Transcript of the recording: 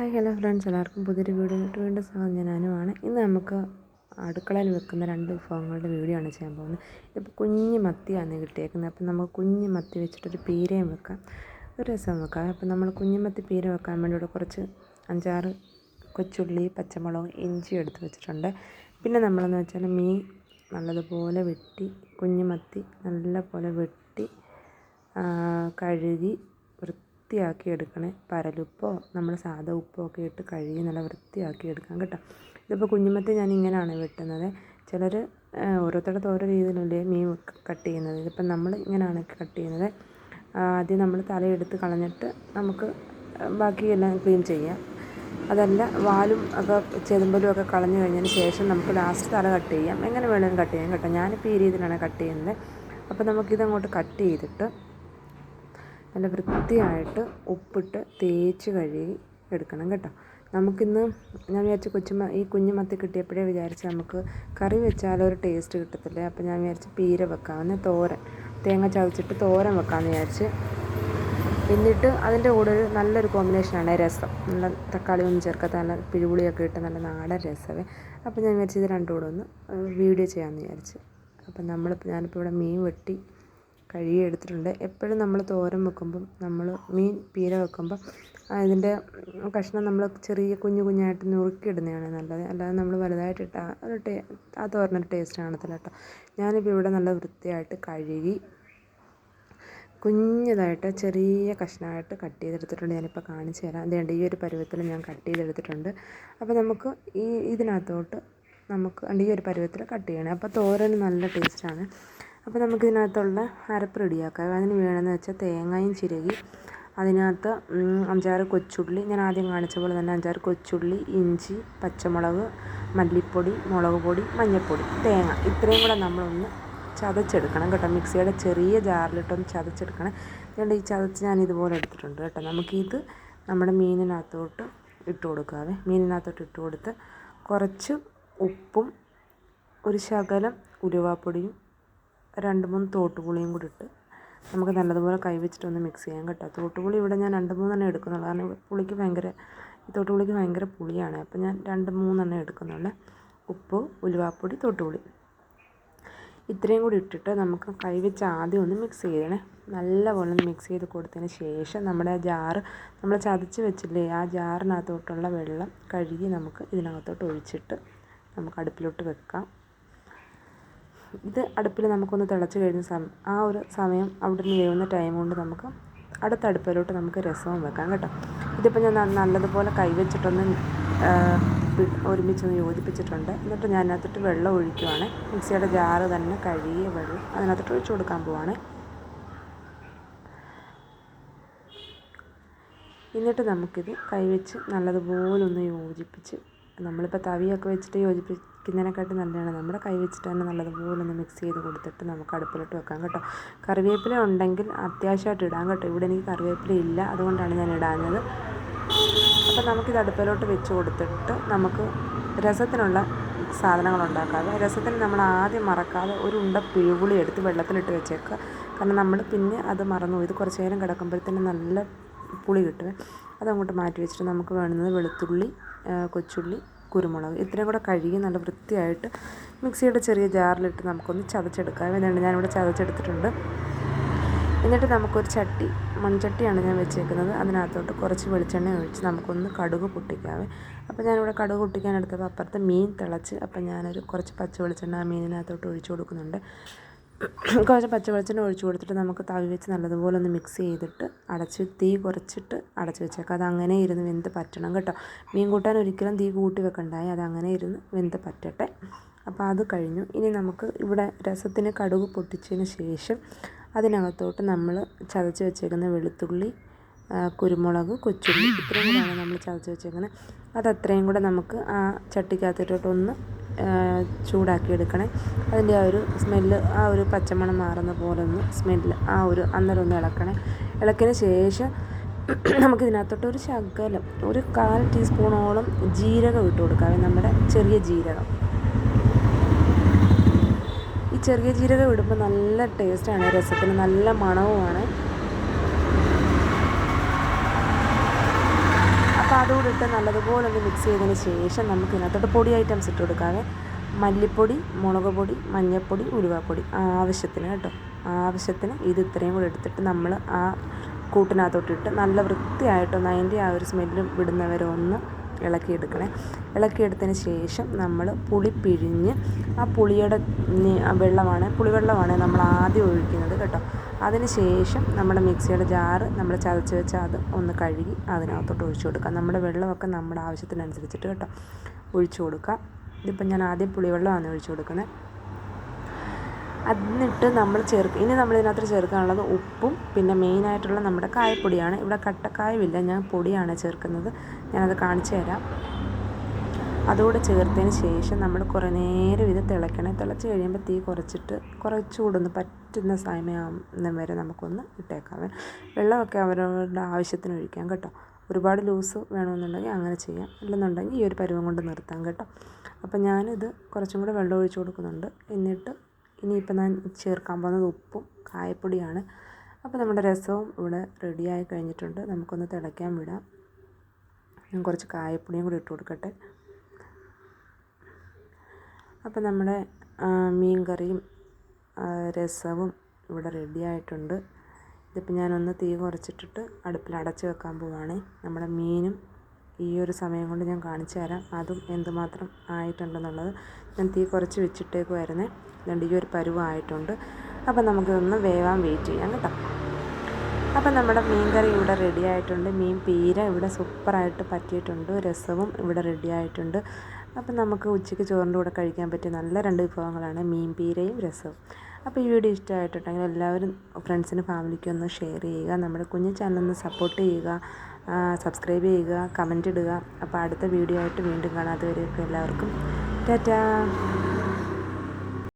Hi hello friends. എല്ലാവർക്കും പുതിയൊരു വീഡിയോയിട്ട് വീണ്ടും സ്വാഗതം. ഞാൻ അനുവാണ് ഇന്ന് നമുക്ക് അടുക്കളയിൽ വെക്കുന്ന രണ്ട് വിഭവങ്ങളുടെ വീഡിയോ ആണ് ചെയ്യാൻ പോകുന്നത്. ഇപ്പോൾ കുഞ്ഞ് മത്തിയാണ് കിട്ടിയേക്കുന്നത്. അപ്പം നമുക്ക് കുഞ്ഞ് മത്തി വെച്ചിട്ടൊരു പീരയും വെക്കാം. ഒരു രസം വെക്കാം. അപ്പം നമ്മൾ കുഞ്ഞ് മത്തി പീര വെക്കാൻ വേണ്ടി ഇവിടെ കുറച്ച് അഞ്ചാറ് കൊച്ചുള്ളി പച്ചമുളക് ഇഞ്ചി എടുത്ത് വെച്ചിട്ടുണ്ട്. പിന്നെ നമ്മളെന്ന് വെച്ചാൽ മീൻ നല്ലതുപോലെ വെട്ടി കുഞ്ഞ് മത്തി നല്ലപോലെ വെട്ടി കഴുകി വൃത്തിയാക്കി എടുക്കണേ. പരലുപ്പോ നമ്മൾ സാധാ ഉപ്പോ ഒക്കെ ഇട്ട് കഴുകി നല്ല വൃത്തിയാക്കി എടുക്കാം കേട്ടോ. ഇതിപ്പോൾ കുഞ്ഞുമത്തി ഞാൻ ഇങ്ങനെയാണ് വെട്ടുന്നത് ചിലർ ഓരോരുത്തരുടെ ഓരോ രീതിയിലല്ലേ മീൻ കട്ട് ചെയ്യുന്നത്. ഇതിപ്പം നമ്മൾ ഇങ്ങനെയാണ് കട്ട് ചെയ്യുന്നത്. ആദ്യം നമ്മൾ തലയെടുത്ത് കളഞ്ഞിട്ട് നമുക്ക് ബാക്കിയെല്ലാം ക്ലീൻ ചെയ്യാം. അതല്ല വാലും ഒക്കെ ചെതുമ്പലും ഒക്കെ കളഞ്ഞു കഴിഞ്ഞതിന് ശേഷം നമുക്ക് ലാസ്റ്റ് തല കട്ട് ചെയ്യാം. എങ്ങനെ വേണമെങ്കിലും കട്ട് ചെയ്യാം കേട്ടോ. ഞാനിപ്പോൾ ഈ രീതിയിലാണ് കട്ട് ചെയ്യുന്നത്. അപ്പോൾ നമുക്കിതങ്ങോട്ട് കട്ട് ചെയ്തിട്ട് നല്ല വൃത്തിയായിട്ട് ഉപ്പിട്ട് തേച്ച് കഴുകി എടുക്കണം കേട്ടോ. നമുക്കിന്ന് ഞാൻ വിചാരിച്ചു കൊച്ചുമ ഈ കുഞ്ഞു മത്തി കിട്ടിയപ്പോഴേ വിചാരിച്ചു നമുക്ക് കറി വെച്ചാലൊരു ടേസ്റ്റ് കിട്ടത്തില്ലേ? അപ്പോൾ ഞാൻ വിചാരിച്ചു പീര വെക്കാമെന്ന് തോരൻ. തേങ്ങ ചതച്ചിട്ട് തോരൻ വെക്കാമെന്ന് വിചാരിച്ച്. എന്നിട്ട് അതിന്റെ കൂടെ ഒരു നല്ലൊരു കോമ്പിനേഷനാണ് രസം. നല്ല തക്കാളി ഒന്നും ചേർക്കാത്ത നല്ല പിഴുപുളിയൊക്കെ ഇട്ട് നല്ല നാടൻ രസമേ. അപ്പോൾ ഞാൻ വിചാരിച്ചു ഇത് രണ്ടും കൂടെ ഒന്ന് വീഡിയോ ചെയ്യാമെന്ന് വിചാരിച്ച്. അപ്പം നമ്മളിപ്പോൾ ഞാനിപ്പോൾ ഇവിടെ മീൻ വെട്ടി കഴുകി എടുത്തിട്ടുണ്ട് എപ്പോഴും നമ്മൾ തോരൻ വെക്കുമ്പം നമ്മൾ മീൻ പീര വെക്കുമ്പം അതിന്റെ കഷ്ണം നമ്മൾ ചെറിയ കുഞ്ഞു കുഞ്ഞായിട്ട് നുറുക്കിയിടുന്നതാണ് നല്ലത്. അല്ലാതെ നമ്മൾ വലുതായിട്ട് ഇട്ടാൽ ഒരു ടേ ആ തോരനൊരു ടേസ്റ്റ് കാണത്തില്ല കേട്ടോ. ഞാനിപ്പോൾ ഇവിടെ നല്ല വൃത്തിയായിട്ട് കഴുകി കുഞ്ഞതായിട്ട് ചെറിയ കഷ്ണമായിട്ട് കട്ട് ചെയ്തെടുത്തിട്ടുണ്ട്. ഞാനിപ്പോൾ കാണിച്ചു തരാം. അതുകൊണ്ട് ഈ ഒരു പരുവത്തിൽ ഞാൻ കട്ട് ചെയ്തെടുത്തിട്ടുണ്ട്. അപ്പോൾ നമുക്ക് ഈ ഇതിനകത്തോട്ട് നമുക്ക് ഈ ഒരു പരുവത്തിൽ കട്ട് ചെയ്യണം. അപ്പോൾ തോരന് നല്ല ടേസ്റ്റാണ് അപ്പോൾ നമുക്ക് ഇതിനകത്തുള്ള അരപ്പ് റെഡിയാക്കാം. അതിന് വേണമെന്ന് വെച്ചാൽ തേങ്ങയും ചിരകി അതിനകത്ത് അഞ്ചാറ് കൊച്ചുള്ളി. ഞാൻ ആദ്യം കാണിച്ച പോലെ തന്നെ അഞ്ചാറ് കൊച്ചുള്ളി ഇഞ്ചി പച്ചമുളക് മല്ലിപ്പൊടി മുളക് പൊടി മഞ്ഞൾപ്പൊടി തേങ്ങ. ഇത്രയും കൂടെ നമ്മളൊന്ന് ചതച്ചെടുക്കണം കേട്ടോ. മിക്സിയുടെ ചെറിയ ജാറിലിട്ടൊന്ന് ചതച്ചെടുക്കണം. അതുകൊണ്ട് ഈ ചതച്ച് ഞാൻ ഇതുപോലെ എടുത്തിട്ടുണ്ട് കേട്ടോ. നമുക്കിത് നമ്മുടെ മീനിനകത്തോട്ട് ഇട്ട് കൊടുക്കാവേ. മീനിനകത്തോട്ട് ഇട്ട് കൊടുത്ത് കുറച്ച് ഉപ്പും ഒരു ശകലം ഉലുവാപ്പൊടിയും രണ്ട് മൂന്ന് തോട്ടുപുളിയും കൂടി ഇട്ട് നമുക്ക് നല്ലതുപോലെ കൈ വെച്ചിട്ടൊന്ന് മിക്സ് ചെയ്യാം കേട്ടോ. തോട്ടുപുളി ഇവിടെ ഞാൻ രണ്ട് മൂന്നെണ്ണം എടുക്കുന്നുള്ളൂ. കാരണം പുളിക്ക് ഭയങ്കര ഈ തോട്ടുപുളിക്ക് ഭയങ്കര പുളിയാണ്. അപ്പോൾ ഞാൻ രണ്ട് മൂന്നെണ്ണം എടുക്കുന്നുള്ളൂ ഉപ്പ് ഉലുവാപ്പൊടി തോട്ടുപുളി. ഇത്രയും കൂടി ഇട്ടിട്ട് നമുക്ക് കൈ വെച്ച് ആദ്യം ഒന്ന് മിക്സ് ചെയ്യണേ. നല്ലപോലെ ഒന്ന് മിക്സ് ചെയ്ത് കൊടുത്തതിന് ശേഷം നമ്മുടെ ജാറ് നമ്മൾ ചതച്ച് വെച്ചില്ലേ ആ ജാറിനകത്തോട്ടുള്ള വെള്ളം കഴുകി നമുക്ക് ഇതിനകത്തോട്ട് ഒഴിച്ചിട്ട് നമുക്ക് അടുപ്പിലോട്ട് വെക്കാം. ഇത് അടുപ്പിൽ നമുക്കൊന്ന് തിളച്ച് കഴിഞ്ഞ സമയം ആ ഒരു സമയം അവിടെ നിന്ന് വേവുന്ന ടൈം കൊണ്ട് നമുക്ക് അടുത്ത അടുപ്പിലോട്ട് നമുക്ക് രസവും വെക്കാം കേട്ടോ. ഇതിപ്പോൾ ഞാൻ നല്ലതുപോലെ കൈവച്ചിട്ടൊന്ന് ഒരുമിച്ചൊന്ന് യോജിപ്പിച്ചിട്ടുണ്ട്. എന്നിട്ട് ഞാൻ അതിനകത്തിട്ട് വെള്ളം ഒഴിക്കുവാണ്. മിക്സിയുടെ ജാറ് തന്നെ കഴുകിയ വെള്ളം അതിനകത്തിട്ട് ഒഴിച്ചു കൊടുക്കാൻ പോവാണ്. എന്നിട്ട് നമുക്കിത് കൈവച്ച് നല്ലതുപോലെ ഒന്ന് യോജിപ്പിച്ച് നമ്മളിപ്പോൾ തവിയൊക്കെ വെച്ചിട്ട് യോജിപ്പിക്കുന്നതിനെക്കാട്ടും നല്ലതാണ്. നമ്മുടെ കൈ വെച്ചിട്ട് തന്നെ നല്ലതുപോലെ ഒന്ന് മിക്സ് ചെയ്ത് കൊടുത്തിട്ട് നമുക്ക് അടുപ്പിലോട്ട് വെക്കാം കേട്ടോ. കറിവേപ്പില ഉണ്ടെങ്കിൽ അത്യാവശ്യമായിട്ട് ഇടാം കേട്ടോ. ഇവിടെ എനിക്ക് കറിവേപ്പില ഇല്ല. അതുകൊണ്ടാണ് ഞാൻ ഇടാഞ്ഞത്. അപ്പോൾ നമുക്കിത് അടുപ്പിലോട്ട് വെച്ച് കൊടുത്തിട്ട് നമുക്ക് രസത്തിനുള്ള സാധനങ്ങൾ ഉണ്ടാക്കാം. രസത്തിന് നമ്മൾ ആദ്യം മറക്കാതെ ഒരു ഉണ്ട പിഴുപുളി എടുത്ത് വെള്ളത്തിലിട്ട് വെച്ചേക്കുക. കാരണം നമ്മൾ പിന്നെ അത് മറന്നു ഇത് കുറച്ച് നേരം കിടക്കുമ്പോഴത്തേനും നല്ല പുളി കിട്ടും. അതങ്ങോട്ട് മാറ്റി വെച്ചിട്ട് നമുക്ക് വേണ്ടുന്നത് വെളുത്തുള്ളി കൊച്ചുള്ളി കുരുമുളക് ഇത്രയും കൂടെ കഴുകി നല്ല വൃത്തിയായിട്ട് മിക്സിയുടെ ചെറിയ ജാറിലിട്ട് നമുക്കൊന്ന് ചതച്ചെടുക്കാം. എന്നിട്ട് ഞാനിവിടെ ചതച്ചെടുത്തിട്ടുണ്ട്. എന്നിട്ട് നമുക്കൊരു ചട്ടി മൺചട്ടിയാണ് ഞാൻ വെച്ചേക്കുന്നത്. അതിനകത്തോട്ട് കുറച്ച് വെളിച്ചെണ്ണ ഒഴിച്ച് നമുക്കൊന്ന് കടുക് പൊട്ടിക്കാവേ. അപ്പോൾ ഞാനിവിടെ കടുക് പൊട്ടിക്കാൻ എടുത്തപ്പോൾ അപ്പുറത്തെ മീൻ തിളച്ച് അപ്പോൾ ഞാനൊരു കുറച്ച് പച്ച വെളിച്ചെണ്ണ ആ മീനിനകത്തോട്ട് ഒഴിച്ചു കൊടുക്കുന്നുണ്ട്. കുറച്ച് പച്ച വെളിച്ചെണ്ണ ഒഴിച്ച് കൊടുത്തിട്ട് നമുക്ക് തവി വെച്ച് നല്ലതുപോലെ ഒന്ന് മിക്സ് ചെയ്തിട്ട് അടച്ച് തീ കുറച്ചിട്ട് അടച്ച് വെച്ചേക്കാം. അത് അങ്ങനെ ഇരുന്ന് വെന്ത് പറ്റണം കേട്ടോ. മീൻ കൂട്ടാൻ ഒരിക്കലും തീ കൂട്ടി വെക്കണ്ടായി. അത് അങ്ങനെ ഇരുന്ന് വെന്ത് പറ്റട്ടെ. അപ്പോൾ അത് കഴിഞ്ഞു. ഇനി നമുക്ക് ഇവിടെ രസത്തിന് കടുക് പൊട്ടിച്ചതിന് ശേഷം അതിനകത്തോട്ട് നമ്മൾ ചതച്ച് വെച്ചേക്കുന്ന വെളുത്തുള്ളി കുരുമുളക് കൊച്ചുള്ളി ഇത്രയും കൂടെയാണ് നമ്മൾ ചതച്ച് വെച്ചേക്കുന്നത്. അത് അത്രയും കൂടെ നമുക്ക് ആ ചട്ടിക്കകത്തിട്ടൊന്ന് ചൂടാക്കി എടുക്കണേ അതിന്റെ ആ ഒരു സ്മെല്ല് ആ ഒരു പച്ചമണം മാറുന്ന പോലെ ഒന്ന് സ്മെല്ല് ആ ഒരു അന്നേരം ഒന്ന് ഇളക്കണേ. ഇളക്കിയതിന് ശേഷം നമുക്കിതിനകത്തോട്ട് ഒരു ശകലം ഒരു കാൽ ടീസ്പൂണോളം ജീരകം ഇട്ട് കൊടുക്കാവേ നമ്മുടെ ചെറിയ ജീരകം. ഈ ചെറിയ ജീരകം ഇടുമ്പോൾ നല്ല ടേസ്റ്റാണ് രസത്തിന് നല്ല മണവുമാണ്. അപ്പോൾ അതുകൂടി ഇട്ട് നല്ലതുപോലെ ഒന്ന് മിക്സ് ചെയ്തതിന് ശേഷം നമുക്ക് ഇതിനകത്തോട്ട് പൊടി ഐറ്റംസ് ഇട്ട് കൊടുക്കാവേ. മല്ലിപ്പൊടി മുളക് പൊടി മഞ്ഞൾപ്പൊടി ഉലുവാപ്പൊടി ആവശ്യത്തിന് കേട്ടോ. ആവശ്യത്തിന് ഇത് ഇത്രയും കൂടി എടുത്തിട്ട് നമ്മൾ ആ കൂട്ടിനകത്തോട്ടിട്ട് നല്ല വൃത്തിയായിട്ടൊന്ന് അതിന്റെ ആ ഒരു സ്മെല്ലും വിടുന്നവരെ ഒന്ന് ഇളക്കിയെടുക്കണേ. ഇളക്കിയെടുത്തതിന് ശേഷം നമ്മൾ പുളി പിഴിഞ്ഞ് ആ പുളിയുടെ വെള്ളമാണ് പുളിവെള്ളമാണ് നമ്മൾ ആദ്യം ഒഴിക്കുന്നത് കേട്ടോ. അതിന് ശേഷം നമ്മുടെ മിക്സിയുടെ ജാറ് നമ്മൾ ചതച്ച് വെച്ച് അത് ഒന്ന് കഴുകി അതിനകത്തോട്ട് ഒഴിച്ചു കൊടുക്കുക നമ്മുടെ വെള്ളമൊക്കെ നമ്മുടെ ആവശ്യത്തിനനുസരിച്ചിട്ട് കേട്ടോ ഒഴിച്ചു കൊടുക്കുക ഇതിപ്പോൾ ഞാൻ ആദ്യം പുളിവെള്ളമാണ് ഒഴിച്ചു കൊടുക്കുന്നത് എന്നിട്ട് നമ്മൾ ചേർക്കും ഇനി നമ്മൾ ഇതിനകത്ത് ചേർക്കാനുള്ളത് ഉപ്പും പിന്നെ മെയിനായിട്ടുള്ള നമ്മുടെ കായപ്പൊടിയാണ്. ഇവിടെ കട്ടക്കായമില്ല ഞാൻ പൊടിയാണ് ചേർക്കുന്നത്. ഞാനത് കാണിച്ചു തരാം. അതുകൂടെ ചേർത്തതിന് ശേഷം നമ്മൾ കുറേ നേരം ഇത് തിളയ്ക്കണം. തിളച്ച് കഴിയുമ്പോൾ തീ കുറച്ചിട്ട് കുറച്ചുകൂടെ ഒന്ന് പറ്റുന്ന സമയം വരെ നമുക്കൊന്ന് ഇട്ടേക്കാം. വെള്ളമൊക്കെ അവരവരുടെ ആവശ്യത്തിന് ഒഴിക്കാം കേട്ടോ. ഒരുപാട് ലൂസ് വേണമെന്നുണ്ടെങ്കിൽ അങ്ങനെ ചെയ്യാം. അല്ലെന്നുണ്ടെങ്കിൽ ഈ ഒരു പരുവം കൊണ്ട് നിർത്താം കേട്ടോ. അപ്പം ഞാനിത് കുറച്ചും കൂടെ വെള്ളം ഒഴിച്ച് കൊടുക്കുന്നുണ്ട്. എന്നിട്ട് ഇനിയിപ്പോൾ ഞാൻ ചേർക്കാൻ പോകുന്നത് ഉപ്പും കായപ്പൊടിയാണ്. അപ്പോൾ നമ്മുടെ രസവും ഇവിടെ റെഡിയായി കഴിഞ്ഞിട്ടുണ്ട്. നമുക്കൊന്ന് തിളയ്ക്കാൻ വിടാം. ഞാൻ കുറച്ച് കായപ്പൊടിയും കൂടി ഇട്ട് കൊടുക്കട്ടെ. അപ്പോൾ നമ്മുടെ മീൻ കറിയും രസവും ഇവിടെ റെഡി ആയിട്ടുണ്ട്. ഇതിപ്പോൾ ഞാനൊന്ന് തീ കുറച്ചിട്ടിട്ട് അടുപ്പിൽ അടച്ച് വെക്കാൻ പോവുകയാണ് നമ്മുടെ മീനും ഈ ഒരു സമയം കൊണ്ട് ഞാൻ കാണിച്ചു തരാം. അതും എന്തുമാത്രം ആയിട്ടുണ്ടെന്നുള്ളത് ഞാൻ തീ കുറച്ച് വെച്ചിട്ടേക്കുമായിരുന്നേ അതുകൊണ്ട് ഈ ഒരു പരുവമായിട്ടുണ്ട് അപ്പം നമുക്കിതൊന്ന് വേവാൻ വെയിറ്റ് ചെയ്യാം കേട്ടോ. അപ്പം നമ്മുടെ മീൻ കറി ഇവിടെ റെഡി ആയിട്ടുണ്ട്. മീൻ പീര ഇവിടെ സൂപ്പറായിട്ട് പറ്റിയിട്ടുണ്ട്. രസവും ഇവിടെ റെഡി ആയിട്ടുണ്ട്. അപ്പം നമുക്ക് ഉച്ചയ്ക്ക് ചോറിന്റെ കൂടെ കഴിക്കാൻ പറ്റിയ നല്ല രണ്ട് വിഭവങ്ങളാണ് മീൻ പീരയും രസവും. അപ്പോൾ ഈ വീഡിയോ ഇഷ്ടമായിട്ടുണ്ടെങ്കിൽ എല്ലാവരും ഫ്രണ്ട്സിനും ഫാമിലിക്കും ഒന്ന് ഷെയർ ചെയ്യുക. നമ്മുടെ കുഞ്ഞു ചാനലൊന്ന് സപ്പോർട്ട് ചെയ്യുക. സബ്സ്ക്രൈബ് ചെയ്യുക കമന്റ് ഇടുക. അപ്പോൾ അടുത്ത വീഡിയോ ആയിട്ട് വീണ്ടും കാണാം. എല്ലാവർക്കും. ടാറ്റാ.